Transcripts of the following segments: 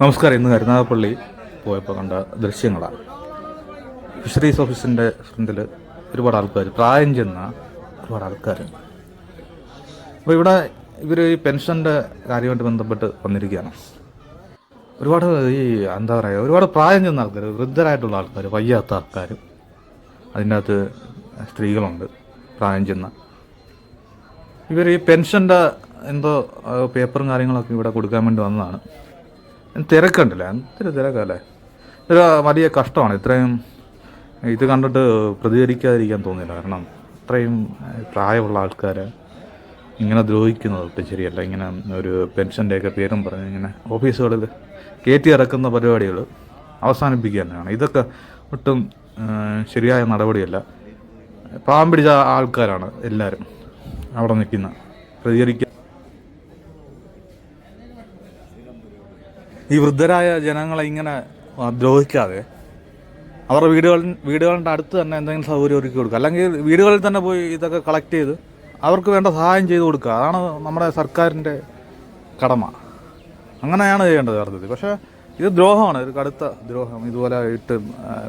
നമസ്കാരം. ഇന്ന് കരുനാഗപ്പള്ളി പോയപ്പോൾ കണ്ട ദൃശ്യങ്ങളാണ്. ഫിഷറീസ് ഓഫീസിന്റെ ഫ്രണ്ടിൽ ഒരുപാട് ആൾക്കാർ പ്രായം ചെന്ന ഒരുപാട് ആൾക്കാർ അപ്പോൾ ഇവിടെ ഇവർ ഈ പെൻഷന്റെ കാര്യമായിട്ട് ബന്ധപ്പെട്ട് വന്നിരിക്കുകയാണ്. ഒരുപാട് ഈ എന്താ പറയുക ഒരുപാട് പ്രായം ചെന്ന ആൾക്കാർ വൃദ്ധരായിട്ടുള്ള ആൾക്കാർ വയ്യാത്ത ആൾക്കാർ അതിന്റെ അകത്ത് സ്ത്രീകളുണ്ട് പ്രായം ചെന്ന. ഇവർ ഈ പെൻഷന്റെ എന്തോ പേപ്പറും കാര്യങ്ങളൊക്കെ ഇവിടെ കൊടുക്കാൻ വേണ്ടി വന്നതാണ്. തിരക്കുണ്ടല്ലേ? എന്തൊരു തിരക്കല്ലേ? ഇതൊരു വലിയ കഷ്ടമാണ്. ഇത്രയും ഇത് കണ്ടിട്ട് പ്രതികരിക്കാതിരിക്കാൻ തോന്നില്ല കാരണം ഇത്രയും പ്രായമുള്ള ആൾക്കാർ ഇങ്ങനെ ദ്രോഹിക്കുന്നത് ഒട്ടും ശരിയല്ല. ഇങ്ങനെ ഒരു പെൻഷന്റെയൊക്കെ പേരും പറഞ്ഞ് ഇങ്ങനെ ഓഫീസുകളിൽ കയറ്റി ഇറക്കുന്ന പരിപാടികൾ അവസാനിപ്പിക്കുക തന്നെയാണ്. ഇതൊക്കെ ഒട്ടും ശരിയായ നടപടിയല്ല. പാവം പിടിച്ച ആൾക്കാരാണ് എല്ലാവരും അവിടെ നിൽക്കുന്ന പ്രതികരിക്കുക ഈ വൃദ്ധരായ ജനങ്ങളെ ഇങ്ങനെ ദ്രോഹിക്കാതെ അവരുടെ വീടുകളിൽ വീടുകളുടെ അടുത്ത് തന്നെ എന്തെങ്കിലും സൗകര്യം ഒരുക്കി കൊടുക്കുക. അല്ലെങ്കിൽ വീടുകളിൽ തന്നെ പോയി ഇതൊക്കെ കളക്ട് ചെയ്ത് അവർക്ക് വേണ്ട സഹായം ചെയ്ത് കൊടുക്കുക. അതാണ് നമ്മുടെ സർക്കാരിന്റെ കടമ. അങ്ങനെയാണ് ചെയ്യേണ്ടത് യഥാർത്ഥത്തിൽ പക്ഷേ ഇത് ദ്രോഹമാണ്. ഒരു കടുത്ത ദ്രോഹം. ഇതുപോലെ ഇട്ട്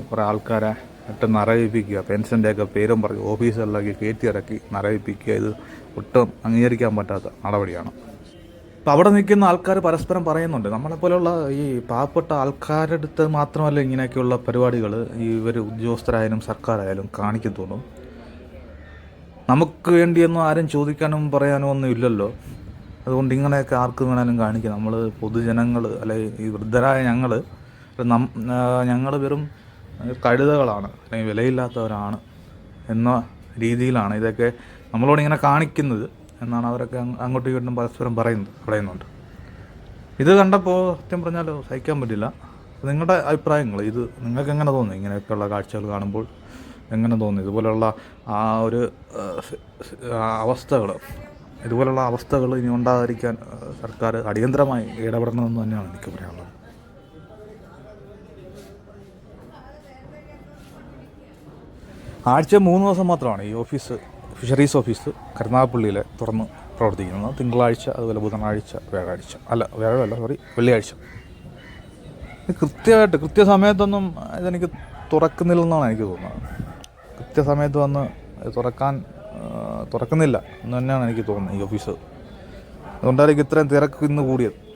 കുറേ ആൾക്കാരെ ഇട്ട് നരയിപ്പിക്കുക പെൻഷന്റെയൊക്കെ പേരും പറഞ്ഞ് ഓഫീസുകളിലൊക്കെ കയറ്റി ഇറക്കി നരയിപ്പിക്കുക ഇത് ഒട്ടും അംഗീകരിക്കാൻ പറ്റാത്ത നടപടിയാണ്. അപ്പം അവിടെ നിൽക്കുന്ന ആൾക്കാർ പരസ്പരം പറയുന്നുണ്ട്. നമ്മളെപ്പോലുള്ള ഈ പാവപ്പെട്ട ആൾക്കാരുടെ അടുത്ത് മാത്രമല്ല ഇങ്ങനെയൊക്കെയുള്ള പരിപാടികൾ ഈ ഇവർ ഉദ്യോഗസ്ഥരായാലും സർക്കാരായാലും കാണിക്കത്തുള്ളൂ. നമുക്ക് വേണ്ടിയൊന്നും ആരും ചോദിക്കാനും പറയാനും ഒന്നും ഇല്ലല്ലോ. അതുകൊണ്ട് ഇങ്ങനെയൊക്കെ ആർക്ക് വേണമെങ്കിലും കാണിക്കുക നമ്മൾ പൊതുജനങ്ങൾ അല്ലെങ്കിൽ ഈ വൃദ്ധരായ ഞങ്ങൾ ഞങ്ങൾ വെറും കഴുതകളാണ് അല്ലെങ്കിൽ വിലയില്ലാത്തവരാണ് എന്ന രീതിയിലാണ് ഇതൊക്കെ നമ്മളോട് ഇങ്ങനെ കാണിക്കുന്നത്. എന്നാണ് അവരൊക്കെ അങ്ങ് അങ്ങോട്ടും ഇങ്ങോട്ടും പരസ്പരം പറയുന്നത് പറയുന്നുണ്ട്. ഇത് കണ്ടപ്പോൾ സത്യം പറഞ്ഞാൽ സഹിക്കാൻ പറ്റില്ല. നിങ്ങളുടെ അഭിപ്രായങ്ങൾ ഇത് നിങ്ങൾക്ക് എങ്ങനെ തോന്നി? ഇങ്ങനെയൊക്കെയുള്ള കാഴ്ചകൾ കാണുമ്പോൾ എങ്ങനെ തോന്നി? ഇതുപോലെയുള്ള ആ ഒരു അവസ്ഥകൾ ഇതുപോലുള്ള അവസ്ഥകൾ ഇനി ഉണ്ടാകാതിരിക്കാൻ സർക്കാർ അടിയന്തരമായി ഇടപെടണമെന്ന് തന്നെയാണ് എനിക്ക് പറയാനുള്ളത്. ആഴ്ച മൂന്ന് ദിവസം മാത്രമാണ് ഈ ഓഫീസ് ഫിഷറീസ് ഓഫീസ് കരുനാഗപ്പള്ളിയിൽ തുറന്ന് പ്രവർത്തിക്കുന്നത് തിങ്കളാഴ്ച അതുപോലെ ബുധനാഴ്ച വ്യാഴാഴ്ച. അല്ല വ്യാഴമല്ല സോറി വെള്ളിയാഴ്ച. കൃത്യമായിട്ട് കൃത്യസമയത്തൊന്നും ഇതെനിക്ക് തുറക്കുന്നില്ലെന്നാണ് എനിക്ക് തോന്നുന്നത്. കൃത്യസമയത്ത് വന്ന് തുറക്കാൻ തുറക്കുന്നില്ല എന്ന് തന്നെയാണ് എനിക്ക് തോന്നുന്നത് ഈ ഓഫീസ്. അതുകൊണ്ടായിരിക്കും ഇത്രയും തിരക്ക് ഇന്ന് കൂടിയത്.